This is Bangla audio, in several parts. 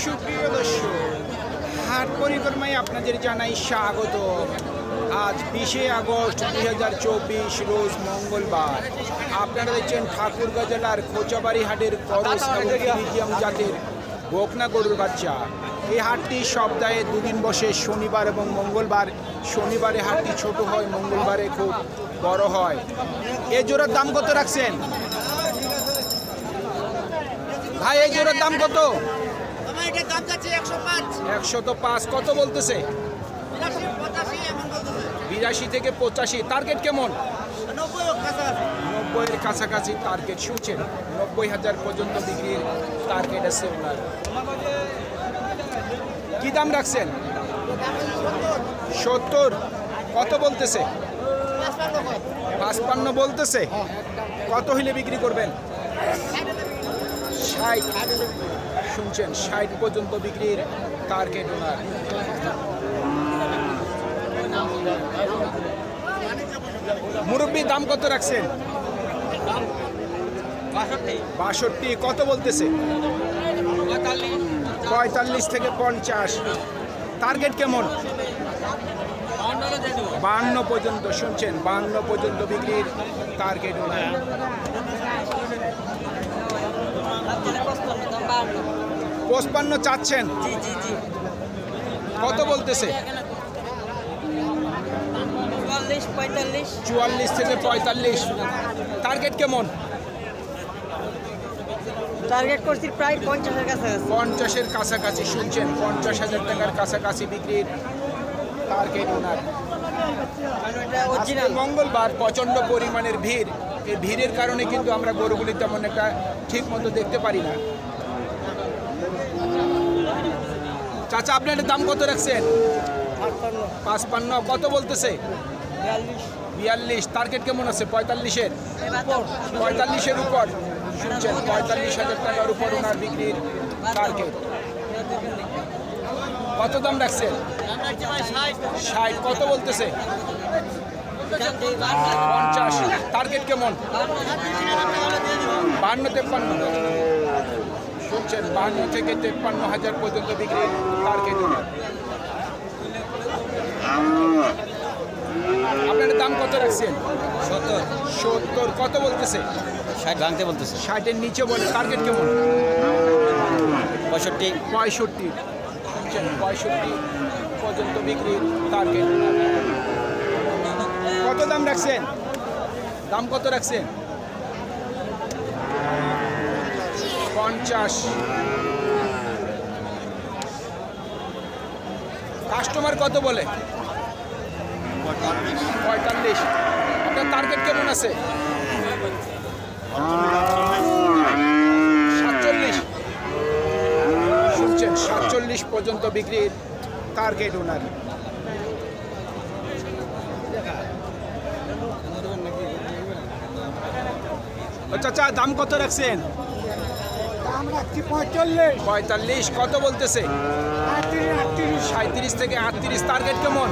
সুপ্রিয় দর্শক হাট পরিক্রমায় আপনাদের জানাই স্বাগত। আজ বিশে আগস্ট দুই হাজার চব্বিশ রোজ মঙ্গলবার। আপনারা দেখছেন ঠাকুরগাঁ জেলার খোঁচাবাড়ি হাটের করস জাতের বকনা গরুর বাচ্চা। এই হাটটি সপ্তাহে দুদিন বসে শনিবার এবং মঙ্গলবার। শনিবারে হাটটি ছোট হয় মঙ্গলবারে খুব বড় হয়। এ জোড়ার দাম কত রাখছেন? ভাই এই জোড়ার দাম কত? এটার দাম যাচ্ছে একশো পাঁচ। একশো তো পাঁচ কত বলতেছে? বিরাশি থেকে পঁচাশি টার্গেট কেমন? নব্বইয়ের কাছাকাছি। টার্গেট শুনছেন? নব্বই হাজার পর্যন্ত বিক্রির টার্গেট আছে ওনার। কি দাম রাখছেন? সত্তর। কত বলতেছে? পাঁচপান্ন। বলতেছে? কত হইলে বিক্রি করবেন? ষাট শুনছেন ষাট পর্যন্ত বিক্রির টার্গেট ওনার। মুরব্বী দাম কত রাখছেন? বাষট্টি। কত বলতেছে? পঁয়তাল্লিশ। থেকে পঞ্চাশ। টার্গেট কেমন? বান্ন পর্যন্ত শুনছেন? বান্ন পর্যন্ত বিক্রির টার্গেট ওনার। পঁচপান্ন চাচ্ছেন। জি জি জি। কত বলতেছে? চুয়াল্লিশ থেকে পঁয়তাল্লিশ। টার্গেট কেমন? টার্গেট করছি প্রায় পঞ্চাশের কাছে পঞ্চাশের কাছাকাছি শুনছেন? পঞ্চাশ হাজার টাকার কাছাকাছি বিক্রির টার্গেট ওনার মঙ্গলবার প্রচণ্ড পরিমাণের ভিড়। এই ভিড়ের কারণে কিন্তু আমরা গরুগুলি তেমন একটা ঠিক মতো দেখতে পারি না। চাচা আপনার দাম কত রাখছেন? পাঁচপান্ন। কত বলতেছে? বিয়াল্লিশ। বিয়াল্লিশ। টার্গেট কেমন আছে? পঁয়তাল্লিশের? পঁয়তাল্লিশের উপর। শুনছেন পঁয়তাল্লিশ হাজার টাকার উপর ওনার বিক্রির টার্গেট কত দাম রাখছেন? ষাট। কত বলতেছে? পঞ্চাশ। টার্গেট কেমন? বান্ন তেপ্পান্ন। শুনছেন বান্ন থেকে তেপ্পান্ন হাজার পর্যন্ত বিক্রির টার্গেট আপনার দাম কত রাখছেন? সত্তর। সত্তর কত বলতেছে? ষাট ভাঙতে বলতেছে। ষাটের নিচে বলে টার্গেট কেমন? পঁয়ষট্টি। পঁয়ষট্টি। শুনছেন পঁয়ষট্টি পর্যন্ত বিক্রির টার্গেট রাখছেন? দাম কত রাখছেন? পঞ্চাশ। কাস্টমার কত বলে? পঁয়তাল্লিশ। আপনার টার্গেট কেমন আছে? সাতচল্লিশ। শুনছেন, সাতচল্লিশ পর্যন্ত বিক্রির টার্গেট ওনার। চাচা দাম কত রাখছেন? পঁয়তাল্লিশ। কত বলতেছে? সাঁত্রিশ থেকে আটত্রিশ টার্গেট কেমন?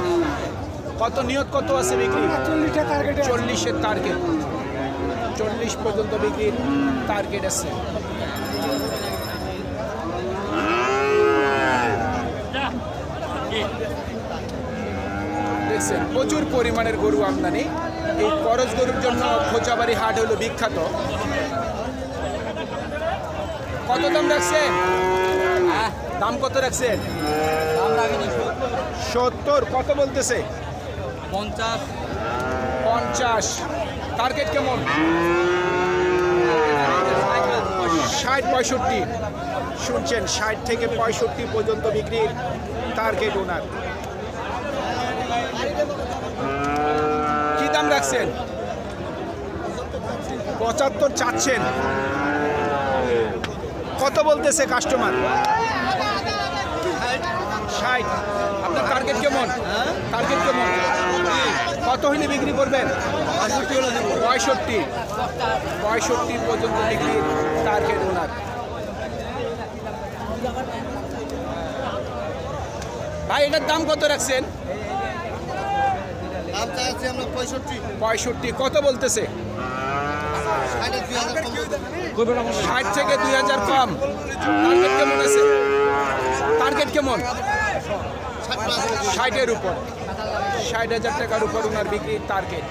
কত নিয়ত কত আছে বিক্রি? চল্লিশের টার্গেট চল্লিশ পর্যন্ত বিক্রির টার্গেট আছে। দেখছেন প্রচুর পরিমাণের গরু আমদানি। এই করজ গরুর জন্য খোঁচাবাড়ি হাট হলো বিখ্যাত। কত দাম রাখছেন? দাম কত রাখছেন? সত্তর কত বলতেছে? পঞ্চাশ। পঞ্চাশ। টার্গেট কেমন? ষাট পঁয়ষট্টি। শুনছেন ষাট থেকে পঁয়ষট্টি পর্যন্ত বিক্রির টার্গেট ওনার। রাখছেন পঁচাত্তর চাচ্ছেন। কত বলতেছে কাস্টমার ষাট। আপনার টার্গেট কেমন? টার্গেট কেমন? কত হইলে বিক্রি করবেন? পঁয়ষট্টি। পঁয়ষট্টি পর্যন্ত বিক্রি টার্গেট ওনার। ভাই, এটার দাম কত রাখছেন? পঁয়ষট্টি। কত বলতেছে? ষাট থেকে দুই হাজার কম। টার্গেট কেমন আছে? কেমন? ষাটের উপর। ষাট হাজার টাকার উপর ওনার বিক্রির টার্গেট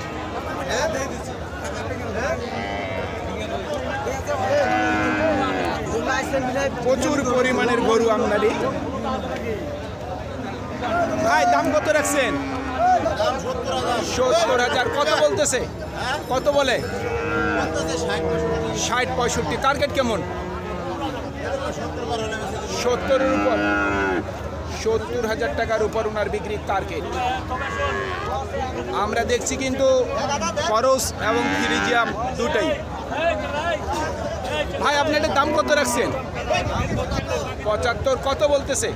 প্রচুর পরিমাণের গরু আমদানি। ভাই, দাম কত রাখছেন? সত্তর হাজার। কত বলতেছে? কত বলে? ষাট পঁয়ষট্টি। টার্গেট কেমন? সত্তরের উপর। সত্তর হাজার টাকার উপর ওনার বিক্রির টার্গেট। আমরা দেখছি কিন্তু খরচ এবং ফিরিজিয়াম দুটাই। ভাই আপনি এটার দাম কত রাখছেন? পঁচাত্তর। কত বলতেছে?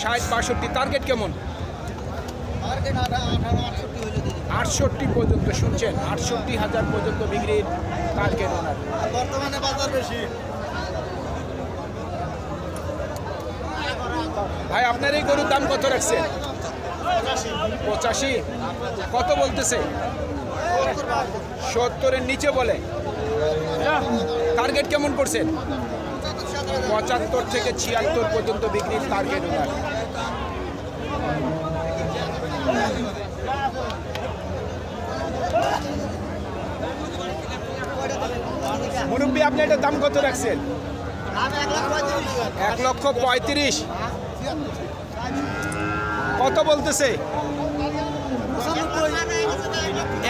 ষাট বাষট্টি টার্গেট কেমন? আটষট্টি পর্যন্ত শুনছেন আটষট্টি হাজার পর্যন্ত বিক্রির টার্গেট ওনার বর্তমানে বাজার বেশি। ভাই আপনার এই গরুর দাম কত রাখছেন? পঁচাশি? কত বলতেছে? সত্তরের নিচে বলে। টার্গেট কেমন করছেন? পঁচাত্তর থেকে ছিয়াত্তর পর্যন্ত বিক্রির টার্গেট ওনার। মুরব্বী, আপনি এটার দাম কত রাখছেন? এক লক্ষ পঁয়ত্রিশ। কত বলতেছে?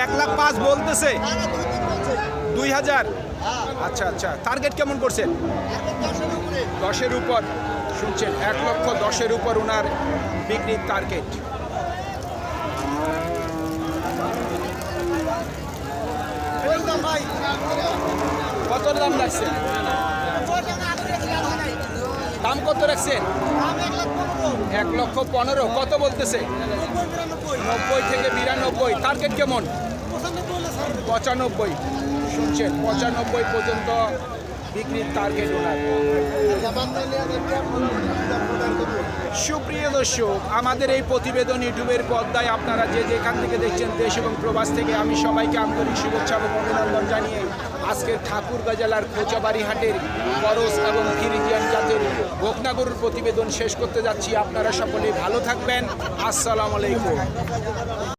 এক লাখ পাঁচ বলতেছে। দুই হাজার। আচ্ছা আচ্ছা। টার্গেট কেমন করছেন? দশের উপর। শুনছেন, এক লক্ষ দশের উপর ওনার বিক্রির টার্গেট কত দাম রাখছেন দাম কত রাখছেন এক লক্ষ পনেরো। কত বলতেছে? নব্বই থেকে বিরানব্বই। টার্গেট কেমন? পঁচানব্বই। শুনছেন, পঁচানব্বই পর্যন্ত বিক্রির টার্গেট সুপ্রিয় দর্শক, আমাদের এই প্রতিবেদন ইউটিউবের পর্দায় আপনারা যে যেখান থেকে দেখছেন দেশ এবং প্রবাস থেকে আমি সবাইকে আন্তরিক শুভেচ্ছা এবং অভিনন্দন জানিয়ে আজকের ঠাকুরগাঁ জেলার খোঁচাবাড়ি হাটের করস এবং ফিরিজিয়ান জাতের বকনাগরুর প্রতিবেদন শেষ করতে যাচ্ছি। আপনারা সকলে ভালো থাকবেন। আসসালামু আলাইকুম।